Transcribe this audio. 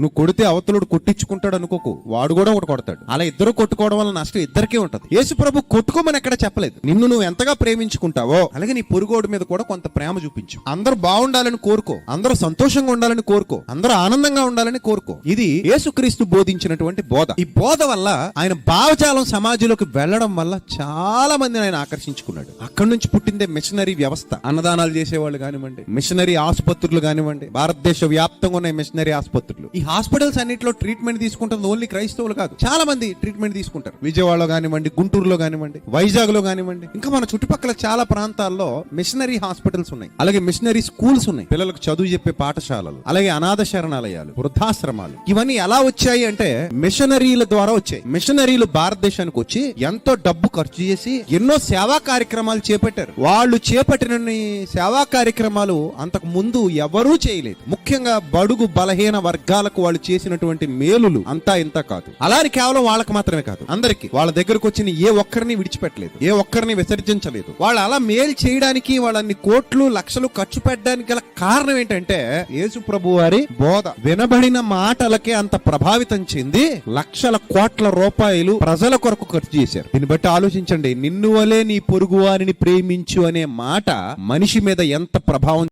నువ్వు కొడితే అవతలుడు కొట్టించుకుంటాడు అనుకోకు. వాడు కూడా ఒకటి కొడతాడు. అలా ఇద్దరు కొట్టుకోవడం వల్ల నష్టం ఇద్దరికే ఉంటది. యేసు ప్రభు కొట్టుకోమని ఎక్కడ చెప్పలేదు. నిన్ను నువ్వు ఎంతగా ప్రేమించుకుంటావో అలాగే నీ పొరుగోడు మీద కూడా కొంత ప్రేమ చూపించు. అందరూ బాగుండాలని కోరుకో. అందరూ సంతోషంగా ఉండాలని కోరుకో. అందరూ ఆనందంగా ఉండాలని కోరుకో. ఇది యేసుక్రీస్తు బోధించినటువంటి బోధ. ఈ బోధ వల్ల ఆయన భావజాలం సమాజంలోకి వెళ్ళడం వల్ల చాలా మందిని ఆయన ఆకర్షించుకున్నాడు. అక్కడి నుంచి పుట్టిందే మిషనరీ వ్యవస్థ. అన్నదానాలు చేసేవాళ్ళు కానివ్వండి మిషనరీ ఆసుపత్రులు కానివ్వండి భారతదేశ వ్యాప్తంగా ఉన్న మిషనరీ ఆసుపత్రులు. ఈ హాస్పిటల్స్ అన్నింటిలో ట్రీట్మెంట్ తీసుకుంటుంది ఓన్లీ క్రైస్తవులు కాదు. చాలా మంది ట్రీట్మెంట్ తీసుకుంటారు. విజయవాడలో కానివ్వండి గుంటూరులో కానివ్వండి వైజాగ్లో కానివ్వండి. ఇంకా మన చుట్టుపక్కల చాలా ప్రాంతాల్లో మిషనరీ హాస్పిటల్స్ ఉన్నాయి. అలాగే మిషనరీ స్కూల్స్ ఉన్నాయి. పిల్లలకు చదువు చెప్పే పాఠశాలలు అలాగే అనాథ శరణాలయాలు వృద్ధాశ్రమాలు. ఇవన్నీ ఎలా వచ్చాయి అంటే మిషనరీల ద్వారా వచ్చాయి. మిషనరీలు భారతదేశానికి వచ్చి ఎంతో డబ్బు ఖర్చు చేసి ఎన్నో సేవా కార్యక్రమాలు చేపట్టారు. వాళ్ళు చేపట్టిన సేవా కార్యక్రమాలు అంతకు ముందు ఎవరూ చేయలేదు. ముఖ్యంగా బడుగు బలహీన వర్గాలకు వాళ్ళు చేసినటువంటి మేలులు అంతా ఇంత కాదు. అలాని కేవలం వాళ్ళకి మాత్రమే కాదు. అందరికి. వాళ్ళ దగ్గరకు వచ్చిన ఏ ఒక్కరిని విడిచిపెట్టలేదు. ఏ ఒక్కరిని విసర్జించలేదు. వాళ్ళు అలా మేలు చేయడానికి వాళ్ళని కోట్లు లక్షలు ఖర్చు పెట్టడానికి గల కారణం ఏంటంటే యేసు ప్రభు వారి బోధ. వినబడిన మాటలకే అంత ప్రభావితం చెంది లక్షల కోట్ల రూపాయలు ప్రజల కొరకు ఖర్చు చేశారు. దీన్ని బట్టి ఆలోచించండి. నిన్ను వలే నీ పొరుగు వారిని ప్రేమించు అనే మాట మనిషి మీద ఎంత ప్రభావం